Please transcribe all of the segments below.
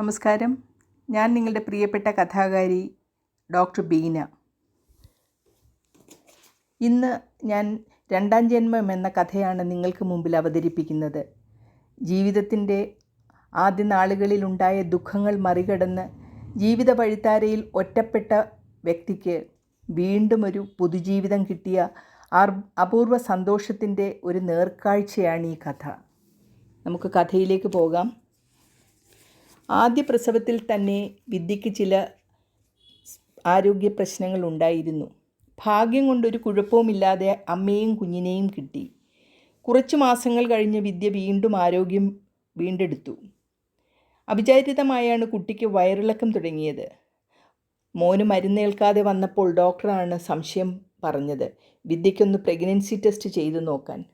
നമസ്കാരം. ഞാൻ നിങ്ങളുടെ പ്രിയപ്പെട്ട കഥാകാരി ഡോക്ടർ ബീന. ഇന്ന് ഞാൻ രണ്ടാം ജന്മം എന്ന കഥയാണ് നിങ്ങൾക്ക് മുമ്പിൽ അവതരിപ്പിക്കുന്നത്. ജീവിതത്തിന്റെ ആദ്യ നാളുകളിലുണ്ടായ ദുഃഖങ്ങൾ മറികടന്ന് ജീവിത വഴിത്താരയിൽ ഒറ്റപ്പെട്ട വ്യക്തിക്ക് വീണ്ടും ഒരു പുതുജീവിതം കിട്ടിയ അപൂർവ സന്തോഷത്തിന്റെ ഒരു നേർക്കാഴ്ചയാണ് ഈ കഥ. നമുക്ക് കഥയിലേക്ക് പോകാം. ആദ്യ പ്രസവത്തിൽ തന്നെ വിദ്യയ്ക്ക് ചില ആരോഗ്യ പ്രശ്നങ്ങൾ ഉണ്ടായിരുന്നു. ഭാഗ്യം കൊണ്ടൊരു കുഴപ്പവുമില്ലാതെ അമ്മയും കുഞ്ഞിനെയും കിട്ടി. കുറച്ച് മാസങ്ങൾ കഴിഞ്ഞ് വിദ്യ വീണ്ടും ആരോഗ്യം വീണ്ടെടുത്തു. അവിചാരിതമായാണ് കുട്ടിക്ക് വയറിളക്കം തുടങ്ങിയത്. മോന് മരുന്നേൽക്കാതെ വന്നപ്പോൾ ഡോക്ടറാണ് സംശയം പറഞ്ഞത്. വിദ്യയ്ക്കൊന്ന് പ്രഗ്നൻസി ടെസ്റ്റ് ചെയ്തു നോക്കാൻ.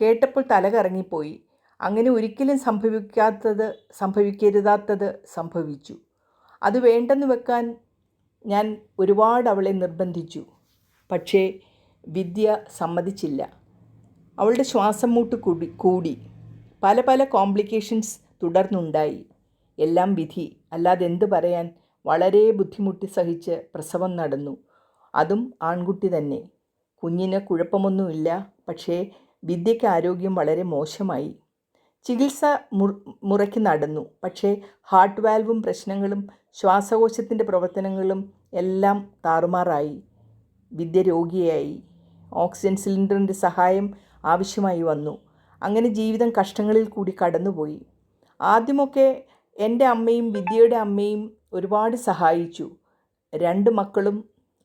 കേട്ടപ്പോൾ തല കറങ്ങിപ്പോയി അങ്ങനെ ഒരിക്കലും സംഭവിക്കാത്തത് സംഭവിക്കരുതാത്തത് സംഭവിച്ചു. അത് വേണ്ടെന്ന് വെക്കാൻ ഞാൻ ഒരുപാട് അവളെ നിർബന്ധിച്ചു. പക്ഷേ വിദ്യ സമ്മതിച്ചില്ല. അവളുടെ ശ്വാസം മൂട്ട് കൂടി കൂടി. പല പല കോംപ്ലിക്കേഷൻസ് തുടർന്നുണ്ടായി. എല്ലാം വിധി. അല്ലാതെ എന്ത് പറയാൻ വളരെ ബുദ്ധിമുട്ടി സഹിച്ച് പ്രസവം നടന്നു. അതും ആൺകുട്ടി തന്നെ. കുഞ്ഞിന് കുഴപ്പമൊന്നുമില്ല. പക്ഷേ വിദ്യയ്ക്ക് ആരോഗ്യം വളരെ മോശമായി. ചികിത്സ മുറയ്ക്ക് നടന്നു. പക്ഷേ ഹാർട്ട് വാൽവും പ്രശ്നങ്ങളും ശ്വാസകോശത്തിന്റെ പ്രവർത്തനങ്ങളും എല്ലാം താറുമാറായി. വിദ്യ രോഗിയായി. ഓക്സിജൻ സിലിണ്ടറിന്റെ സഹായം ആവശ്യമായി വന്നു. അങ്ങനെ ജീവിതം കഷ്ടങ്ങളിൽ കൂടി കടന്നുപോയി. ആദ്യമൊക്കെ എന്റെ അമ്മയും വിദ്യയുടെ അമ്മയും ഒരുപാട് സഹായിച്ചു. രണ്ട് മക്കളും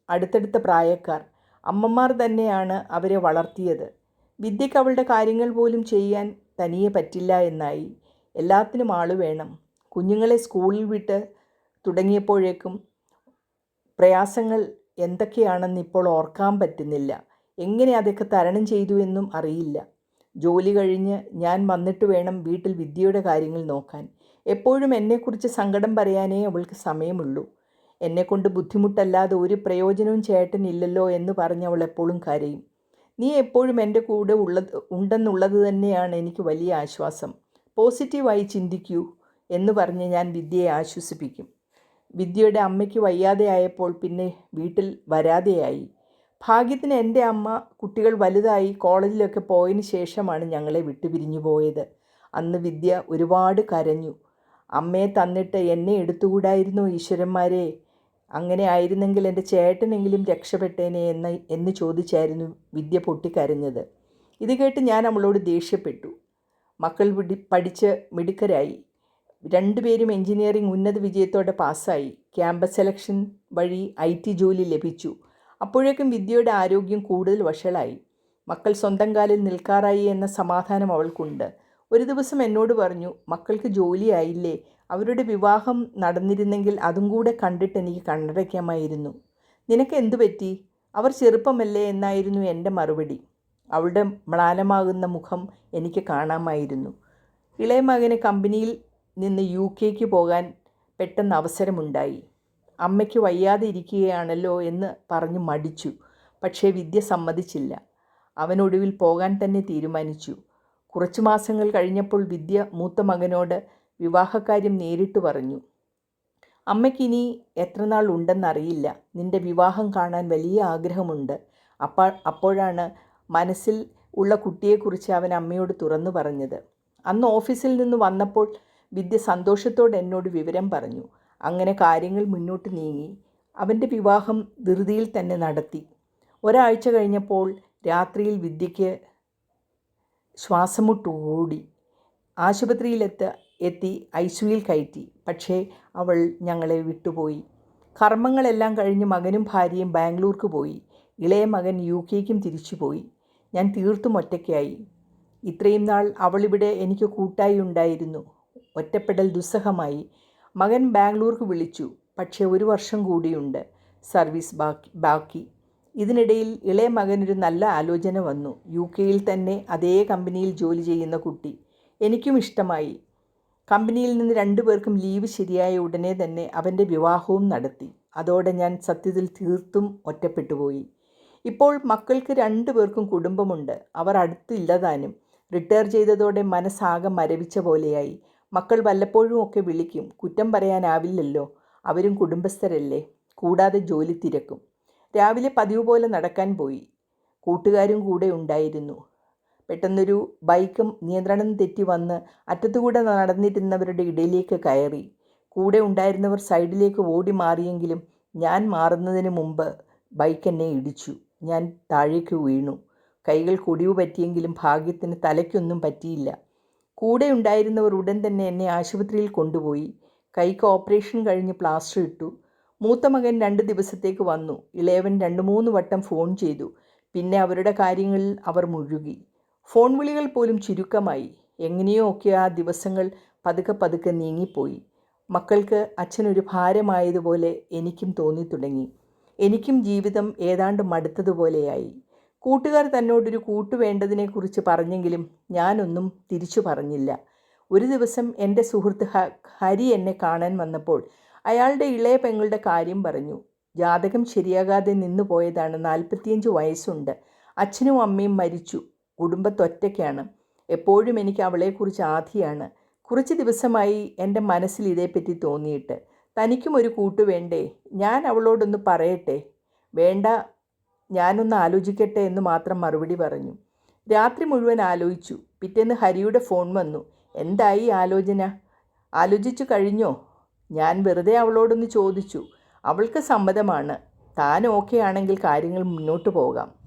അടുത്തടുത്ത പ്രായക്കാർ. അമ്മമാർ തന്നെയാണ് അവരെ വളർത്തിയത്. വിദ്യയ്ക്ക് അവളുടെ കാര്യങ്ങൾ പോലും ചെയ്യാൻ തനിയെ പറ്റില്ല എന്നായി. എല്ലാത്തിനും ആൾ വേണം. കുഞ്ഞുങ്ങളെ സ്കൂളിൽ വിട്ട് തുടങ്ങിയപ്പോഴേക്കും പ്രയാസങ്ങൾ എന്തൊക്കെയാണെന്ന് ഇപ്പോൾ ഓർക്കാൻ പറ്റുന്നില്ല. എങ്ങനെ അതൊക്കെ തരണം ചെയ്തു എന്നും അറിയില്ല. ജോലി കഴിഞ്ഞ് ഞാൻ വന്നിട്ട് വേണം വീട്ടിൽ വിദ്യയുടെ കാര്യങ്ങൾ നോക്കാൻ. എപ്പോഴും എന്നെക്കുറിച്ച് സങ്കടം പറയാനേ അവൾക്ക് സമയമുള്ളൂ. എന്നെക്കൊണ്ട് ബുദ്ധിമുട്ടല്ലാതെ ഒരു പ്രയോജനവും ചേട്ടനില്ലല്ലോ എന്ന് പറഞ്ഞ് അവൾ എപ്പോഴും കരയും. നീ എപ്പോഴും എന്റെ കൂടെ ഉള്ളത് ഉണ്ടെന്നുള്ളത് തന്നെയാണ് എനിക്ക് വലിയ ആശ്വാസം. പോസിറ്റീവായി ചിന്തിക്കൂ എന്ന് പറഞ്ഞ് ഞാൻ വിദ്യയെ ആശ്വസിപ്പിക്കും. വിദ്യയുടെ അമ്മയ്ക്ക് വയ്യാതെ ആയപ്പോൾ പിന്നെ വീട്ടിൽ വരാതെയായി. ഭാഗ്യത്തിന് എന്റെ അമ്മ കുട്ടികൾ വലുതായി കോളേജിലൊക്കെ പോയതിന് ശേഷമാണ് ഞങ്ങളെ വിട്ടുപിരിഞ്ഞു പോയത്. അന്ന് വിദ്യ ഒരുപാട് കരഞ്ഞു. അമ്മയെ തന്നിട്ട് എന്നെ എടുത്തുകൂടായിരുന്നോ ഈശ്വരന്മാരെ? അങ്ങനെ ആയിരുന്നെങ്കിൽ എന്റെ ചേട്ടനെങ്കിലും രക്ഷപ്പെട്ടേനെ എന്ന് എന്ന് ചോദിച്ചായിരുന്നു വിദ്യ പൊട്ടിക്കരഞ്ഞത്. ഇത് കേട്ട് ഞാൻ അവളോട് ദേഷ്യപ്പെട്ടു. മക്കൾ പിടി പഠിച്ച് മിടുക്കരായി. രണ്ടുപേരും എഞ്ചിനീയറിംഗ് ഉന്നത വിജയത്തോടെ പാസ്സായി. ക്യാമ്പസ് സെലക്ഷൻ വഴി ഐ ടി ജോലി ലഭിച്ചു. അപ്പോഴേക്കും വിദ്യയുടെ ആരോഗ്യം കൂടുതൽ വഷളായി. മക്കൾ സ്വന്തം കാലിൽ നിൽക്കാറായി എന്ന സമാധാനം അവൾക്കുണ്ട്. ഒരു ദിവസം എന്നോട് പറഞ്ഞു മക്കൾക്ക് ജോലിയായില്ലേ അവരുടെ വിവാഹം നടന്നിരുന്നെങ്കിൽ അതും കൂടെ കണ്ടിട്ട് എനിക്ക് കണ്ണടയ്ക്കാമായിരുന്നു. നിനക്ക് എന്തു പറ്റി? അവർ ചെറുപ്പമല്ലേ എന്നായിരുന്നു എന്റെ മറുപടി. അവളുടെ മ്ലാനമാകുന്ന മുഖം എനിക്ക് കാണാമായിരുന്നു. ഇളയ മകന് കമ്പനിയിൽ നിന്ന് യു കെക്ക് പോകാൻ പെട്ടെന്ന് അവസരമുണ്ടായി. അമ്മയ്ക്ക് വയ്യാതെ ഇരിക്കുകയാണല്ലോ എന്ന് പറഞ്ഞു മടിച്ചു. പക്ഷേ വിദ്യ സമ്മതിച്ചില്ല. അവനൊടുവിൽ പോകാൻ തന്നെ തീരുമാനിച്ചു. കുറച്ചു മാസങ്ങൾ കഴിഞ്ഞപ്പോൾ വിദ്യ മൂത്ത മകനോട് വിവാഹക്കാര്യം നേരിട്ട് പറഞ്ഞു. അമ്മയ്ക്കിനി എത്ര നാൾ ഉണ്ടെന്നറിയില്ല. നിന്റെ വിവാഹം കാണാൻ വലിയ ആഗ്രഹമുണ്ട്. അപ്പോൾ അപ്പോഴാണ് മനസ്സിൽ ഉള്ള കുട്ടിയെക്കുറിച്ച് അവൻ അമ്മയോട് തുറന്നു പറഞ്ഞത്. അന്ന് ഓഫീസിൽ നിന്ന് വന്നപ്പോൾ വിദ്യ സന്തോഷത്തോടെ എന്നോട് വിവരം പറഞ്ഞു. അങ്ങനെ കാര്യങ്ങൾ മുന്നോട്ട് നീങ്ങി. അവന്റെ വിവാഹം ധൃതിയിൽ തന്നെ നടത്തി. ഒരാഴ്ച കഴിഞ്ഞപ്പോൾ രാത്രിയിൽ വിദ്യയ്ക്ക് ശ്വാസമുട്ട് ഓടി. ആശുപത്രിയിലെത്ത എത്തി ഐസുയിൽ കയറ്റി. പക്ഷേ അവൾ ഞങ്ങളെ വിട്ടുപോയി. കർമ്മങ്ങളെല്ലാം കഴിഞ്ഞ് മകനും ഭാര്യയും ബാംഗ്ലൂർക്ക് പോയി. ഇളയ മകൻ യു കെക്കും തിരിച്ചുപോയി. ഞാൻ തീർത്തും ഒറ്റയ്ക്കായി. ഇത്രയും നാൾ അവളിവിടെ എനിക്ക് കൂട്ടായി ഉണ്ടായിരുന്നു. ഒറ്റപ്പെടൽ ദുസ്സഹമായി. മകൻ ബാംഗ്ലൂർക്ക് വിളിച്ചു. പക്ഷേ ഒരു വർഷം കൂടിയുണ്ട്. സർവീസ് ബാക്കി ബാക്കി. ഇതിനിടയിൽ ഇളയ മകനൊരു നല്ല ആലോചന വന്നു. യു കെയിൽ തന്നെ അതേ കമ്പനിയിൽ ജോലി ചെയ്യുന്ന കുട്ടി. എനിക്കും ഇഷ്ടമായി. കമ്പനിയിൽ നിന്ന് രണ്ടുപേർക്കും ലീവ് ശരിയായ ഉടനെ തന്നെ അവന്റെ വിവാഹവും നടത്തി. അതോടെ ഞാൻ സത്യത്തിൽ തീർത്തും ഒറ്റപ്പെട്ടുപോയി. ഇപ്പോൾ മക്കൾക്ക് രണ്ടു പേർക്കും കുടുംബമുണ്ട്. അവർ അടുത്തില്ലതാനും റിട്ടയർ ചെയ്തതോടെ മനസ്സാകെ മരവിച്ച പോലെയായി. മക്കൾ വല്ലപ്പോഴും ഒക്കെ വിളിക്കും. കുറ്റം പറയാനാവില്ലല്ലോ. അവരും കുടുംബസ്ഥരല്ലേ. കൂടാതെ ജോലി തിരക്കും. രാവിലെ പതിവ് പോലെ നടക്കാൻ പോയി. കൂട്ടുകാരും കൂടെ ഉണ്ടായിരുന്നു. പെട്ടെന്നൊരു ബൈക്കും നിയന്ത്രണം തെറ്റി വന്ന് അറ്റത്തുകൂടെ നടന്നിരുന്നവരുടെ ഇടയിലേക്ക് കയറി. കൂടെ ഉണ്ടായിരുന്നവർ സൈഡിലേക്ക് ഓടി മാറിയെങ്കിലും ഞാൻ മാറുന്നതിന് മുമ്പ് ബൈക്ക് എന്നെ ഇടിച്ചു. ഞാൻ താഴേക്ക് വീണു. കൈകൾ കൊടിവ് പറ്റിയെങ്കിലും ഭാഗ്യത്തിന് തലയ്ക്കൊന്നും പറ്റിയില്ല. കൂടെ ഉണ്ടായിരുന്നവർ ഉടൻ തന്നെ എന്നെ ആശുപത്രിയിൽ കൊണ്ടുപോയി. കൈക്ക് ഓപ്പറേഷൻ കഴിഞ്ഞ് പ്ലാസ്റ്റർ ഇട്ടു. മൂത്ത മകൻ രണ്ട് ദിവസത്തേക്ക് വന്നു. ഇളയവൻ രണ്ട് മൂന്ന് വട്ടം ഫോൺ ചെയ്തു. പിന്നെ അവരുടെ കാര്യങ്ങളിൽ അവർ മുഴുകി. ഫോൺ വിളികൾ പോലും ചുരുക്കമായി. എങ്ങനെയോ ഒക്കെ ആ ദിവസങ്ങൾ പതുക്കെ പതുക്കെ നീങ്ങിപ്പോയി. മക്കൾക്ക് അച്ഛനൊരു ഭാരമായതുപോലെ എനിക്കും തോന്നി തുടങ്ങി എനിക്കും ജീവിതം ഏതാണ്ട് മടുത്തതുപോലെയായി. കൂട്ടുകാർ തന്നോടൊരു കൂട്ടു വേണ്ടതിനെക്കുറിച്ച് പറഞ്ഞെങ്കിലും ഞാനൊന്നും തിരിച്ചു പറഞ്ഞില്ല. ഒരു ദിവസം എന്റെ സുഹൃത്ത് ഹരി എന്നെ കാണാൻ വന്നപ്പോൾ അയാളുടെ ഇളയ പെങ്ങളുടെ കാര്യം പറഞ്ഞു. ജാതകം ശരിയാകാതെ നിന്നു പോയതാണ് നാൽപ്പത്തിയഞ്ച് വയസ്സുണ്ട്. അച്ഛനും അമ്മയും മരിച്ചു. കുടുംബത്തൊറ്റയ്ക്കാണ്. എപ്പോഴും എനിക്ക് അവളെക്കുറിച്ച് ആധിയാണ്. കുറച്ച് ദിവസമായി എന്റെ മനസ്സിൽ ഇതേപ്പറ്റി തോന്നിയിട്ട്. തനിക്കും ഒരു കൂട്ട് വേണ്ടേ? ഞാൻ അവളോടൊന്ന് പറയട്ടെ? വേണ്ട ഞാനൊന്ന് ആലോചിക്കട്ടെ എന്ന് മാത്രം മറുപടി പറഞ്ഞു. രാത്രി മുഴുവൻ ആലോചിച്ചു. പിറ്റേന്ന് ഹരിയുടെ ഫോൺ വന്നു. എന്തായി ആലോചന? ആലോചിച്ചു കഴിഞ്ഞോ? ഞാൻ വെറുതെ അവളോടൊന്ന് ചോദിച്ചു. അവൾക്ക് സമ്മതമാണ്. താൻ ഓക്കെ ആണെങ്കിൽ കാര്യങ്ങൾ മുന്നോട്ട് പോകാം.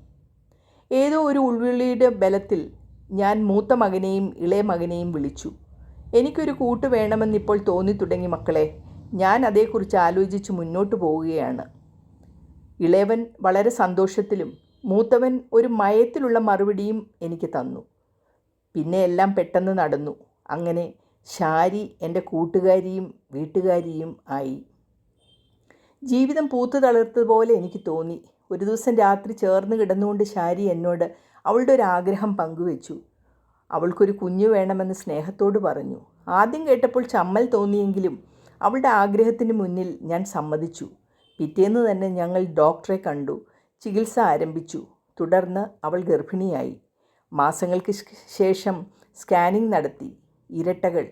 ഏതോ ഒരു ഉൾവിളിയുടെ ബലത്തിൽ ഞാൻ മൂത്ത മകനെയും ഇളയ മകനെയും വിളിച്ചു. എനിക്കൊരു കൂട്ട് വേണമെന്നിപ്പോൾ തോന്നി തുടങ്ങി മക്കളെ ഞാൻ അതേക്കുറിച്ച് ആലോചിച്ച് മുന്നോട്ട് പോവുകയാണ്. ഇളയവൻ വളരെ സന്തോഷത്തിലും മൂത്തവൻ ഒരു മയത്തിലുള്ള മറുപടിയും എനിക്ക് തന്നു. പിന്നെ എല്ലാം പെട്ടെന്ന് നടന്നു. അങ്ങനെ ശാരി എന്റെ കൂട്ടുകാരിയും വീട്ടുകാരിയും ആയി. ജീവിതം പൂത്തു തളർത്തതുപോലെ എനിക്ക് തോന്നി. ഒരു ദിവസം രാത്രി ചേർന്ന് കിടന്നുകൊണ്ട് ശാരി എന്നോട് അവളുടെ ഒരു ആഗ്രഹം പങ്കുവെച്ചു. അവൾക്കൊരു കുഞ്ഞു വേണമെന്ന് സ്നേഹത്തോട് പറഞ്ഞു. ആദ്യം കേട്ടപ്പോൾ ചമ്മൽ തോന്നിയെങ്കിലും അവളുടെ ആഗ്രഹത്തിന് മുന്നിൽ ഞാൻ സമ്മതിച്ചു. പിറ്റേന്ന് തന്നെ ഞങ്ങൾ ഡോക്ടറെ കണ്ടു. ചികിത്സ ആരംഭിച്ചു. തുടർന്ന് അവൾ ഗർഭിണിയായി. മാസങ്ങൾക്ക് ശേഷം സ്കാനിംഗ് നടത്തി. ഇരട്ടകൾ.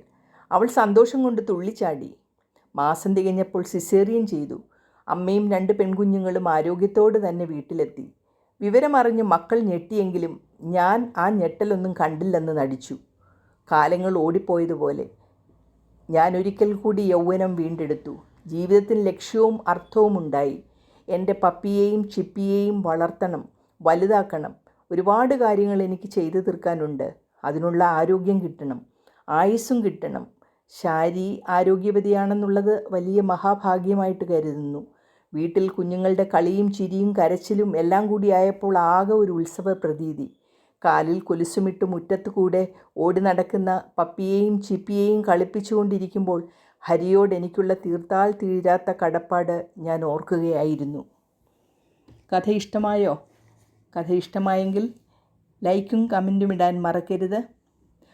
അവൾ സന്തോഷം കൊണ്ട് തുള്ളിച്ചാടി. മാസം തികഞ്ഞപ്പോൾ സിസേറിയൻ ചെയ്തു. അമ്മയും രണ്ട് പെൺകുഞ്ഞുങ്ങളും ആരോഗ്യത്തോട് തന്നെ വീട്ടിലെത്തി. വിവരമറിഞ്ഞ് മക്കൾ ഞെട്ടിയെങ്കിലും ഞാൻ ആ ഞെട്ടലൊന്നും കണ്ടില്ലെന്ന് നടിച്ചു. കാലങ്ങൾ ഓടിപ്പോയതുപോലെ ഞാൻ ഒരിക്കൽ കൂടി യൗവനം വീണ്ടെടുത്തു. ജീവിതത്തിന് ലക്ഷ്യവും അർത്ഥവും ഉണ്ടായി. എന്റെ പപ്പിയെയും ചിപ്പിയെയും വളർത്തണം വലുതാക്കണം. ഒരുപാട് കാര്യങ്ങൾ എനിക്ക് ചെയ്തു തീർക്കാനുണ്ട്. അതിനുള്ള ആരോഗ്യം കിട്ടണം ആയുസ്സും കിട്ടണം. ശാരി ആരോഗ്യവതിയാണെന്നുള്ളത് വലിയ മഹാഭാഗ്യമായിട്ട് കരുതുന്നു. വീട്ടിൽ കുഞ്ഞുങ്ങളുടെ കളിയും ചിരിയും കരച്ചിലും എല്ലാം കൂടിയായപ്പോൾ ആകെ ഒരു ഉത്സവ പ്രതീതി കാലിൽ കൊലുസുമിട്ട് മുറ്റത്ത് കൂടെ ഓടി നടക്കുന്ന പപ്പിയെയും ചിപ്പിയെയും കളിപ്പിച്ചുകൊണ്ടിരിക്കുമ്പോൾ ഹരിയോട് എനിക്കുള്ള തീർത്താൽ തീരാത്ത കടപ്പാട് ഞാൻ ഓർക്കുകയായിരുന്നു. കഥ ഇഷ്ടമായോ കഥ ഇഷ്ടമായെങ്കിൽ ലൈക്കും കമന്റും ഇടാൻ മറക്കരുത്.